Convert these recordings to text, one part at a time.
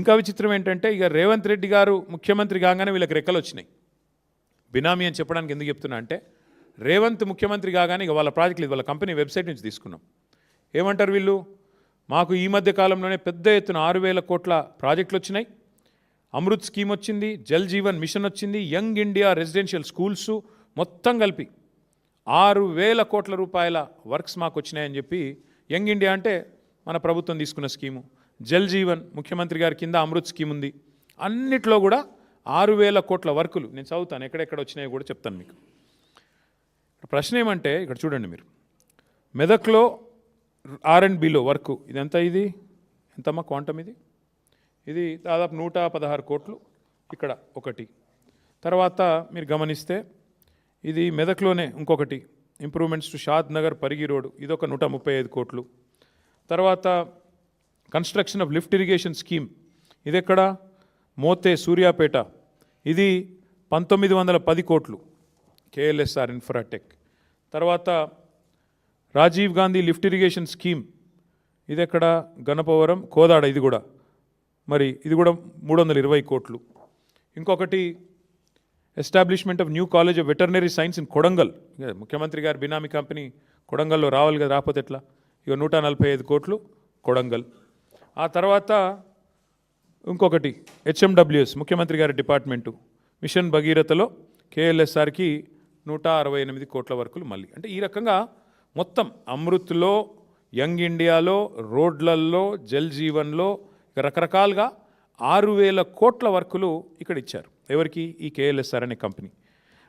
ఇంకా విచిత్రం ఏంటంటే ఇక రేవంత్ రెడ్డి గారు ముఖ్యమంత్రి కాగానే వీళ్ళకి రెక్కలు వచ్చినాయి. బినామీ అని చెప్పడానికి ఎందుకు చెప్తున్నా అంటే రేవంత్ ముఖ్యమంత్రి కాగానే ఇక వాళ్ళ ప్రాజెక్టులు ఇది వాళ్ళ కంపెనీ వెబ్సైట్ నుంచి తీసుకున్నాం. ఏమంటారు వీళ్ళు? మాకు ఈ మధ్య కాలంలోనే పెద్ద ఎత్తున ఆరు వేల కోట్ల ప్రాజెక్టులు వచ్చినాయి. అమృత్ స్కీమ్ వచ్చింది జల్ జీవన్ మిషన్ వచ్చింది యంగ్ ఇండియా రెసిడెన్షియల్ స్కూల్స్ మొత్తం కలిపి ఆరు వేల కోట్ల రూపాయల వర్క్స్ మాకు వచ్చినాయని చెప్పి యంగ్ ఇండియా అంటే మన ప్రభుత్వం తీసుకున్న స్కీము. జల్ జీవన్ ముఖ్యమంత్రి గారి కింద అమృత్ స్కీమ్ ఉంది. అన్నిట్లో కూడా ఆరు వేల కోట్ల వర్కులు నేను చదువుతాను ఎక్కడెక్కడ వచ్చినాయో కూడా చెప్తాను మీకు. ప్రశ్న ఏమంటే ఇక్కడ చూడండి మీరు. మెదక్లో ఆర్ అండ్ బిలో వర్క్ ఇది ఎంత ఇది? ఎంతమ్మా క్వాంటమ్ ఇది? ఇది దాదాపు నూట పదహారు కోట్లు ఇక్కడ ఒకటి. తర్వాత మీరు గమనిస్తే ఇది మెదక్లోనే ఇంకొకటి. Improvements to Shadnagar Parigi road ఇది ఒక నూట ముప్పై ఐదు కోట్లు. తర్వాత construction of lift irrigation scheme. ఇది ఎక్కడ మోతే సూర్యాపేట. ఇది పంతొమ్మిది వందల పది కోట్లు. KLSR Infratech. తర్వాత Rajiv Gandhi lift irrigation scheme. ఇది ఎక్కడ గణపవరం కోదాడ. ఇది కూడా. మరి ఇది కూడా మూడు వందల ఇరవై కోట్లు. ఇంకొకటి establishment of new college of veterinary science in Kodangal. ముఖ్యమంత్రి గారి బినామీ కంపెనీ కొడంగల్లో రావాలి కదా రాకపోతే ఎట్లా? ఇక నూట నలభై ఐదు కోట్లు కొడంగల్. ఆ తర్వాత ఇంకొకటి హెచ్ఎండబ్ల్యూఎస్ ముఖ్యమంత్రి గారి డిపార్ట్మెంటు మిషన్ భగీరథలో కేఎల్ఎస్ఆర్కి నూట అరవై ఎనిమిది కోట్ల వరకులు మళ్ళీ. అంటే ఈ రకంగా మొత్తం అమృత్లో యంగ్ ఇండియాలో రోడ్లల్లో జల్ జీవన్లో ఇక రకరకాలుగా ఆరు వేల కోట్ల వర్కులు ఇక్కడ ఇచ్చారు. ఎవరికి? ఈ కేఎల్ఎస్ఆర్ అనే కంపెనీ.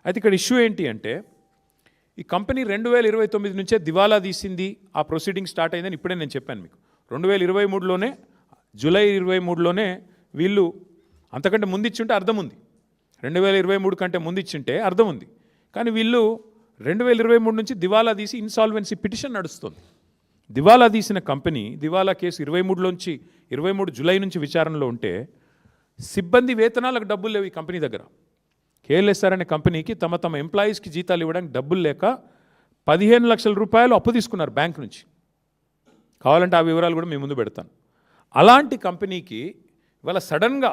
అయితే ఇక్కడ ఇష్యూ ఏంటి అంటే ఈ కంపెనీ రెండు వేల ఇరవై తొమ్మిది నుంచే దివాలా తీసింది. ఆ ప్రొసీడింగ్ స్టార్ట్ అయిందని ఇప్పుడే నేను చెప్పాను మీకు. రెండు వేల ఇరవై మూడులోనే జూలై ఇరవై మూడులోనే వీళ్ళు అంతకంటే ముందు ఇచ్చుంటే అర్థం ఉంది. రెండు వేల ఇరవై మూడు కంటే ముందు ఇచ్చింటే అర్థం ఉంది. కానీ వీళ్ళు రెండు వేల ఇరవై మూడు నుంచి దివాలా తీసి ఇన్సాల్వెన్సీ పిటిషన్ నడుస్తుంది. దివాలా తీసిన కంపెనీ దివాలా కేసు ఇరవై మూడులోంచి ఇరవై మూడు జూలై నుంచి విచారణలో ఉంటే సిబ్బంది వేతనాలకు డబ్బులు లేవు ఈ కంపెనీ దగ్గర. కేఎల్ఎస్ఆర్ అనే కంపెనీకి తమ తమ ఎంప్లాయీస్కి జీతాలు ఇవ్వడానికి డబ్బులు లేక పదిహేను లక్షల రూపాయలు అప్పు తీసుకున్నారు బ్యాంక్ నుంచి. కావాలంటే ఆ వివరాలు కూడా మీ ముందు పెడతాను. అలాంటి కంపెనీకి ఇవాళ సడన్గా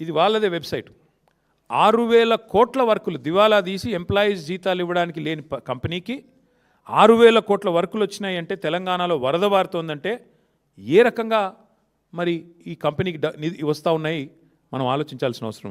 ఇది వాళ్ళదే వెబ్సైట్. ఆరు వేల కోట్ల వర్కులు దివాలా తీసి ఎంప్లాయీస్ జీతాలు ఇవ్వడానికి లేని కంపెనీకి ఆరు వేల కోట్ల వర్కులు వచ్చినాయి అంటే తెలంగాణలో వరద వారుతోందంటే ఏ రకంగా మరి ఈ కంపెనీకి నిధి వస్తూ ఉన్నాయి? మనం ఆలోచించాల్సిన అవసరం ఉంది.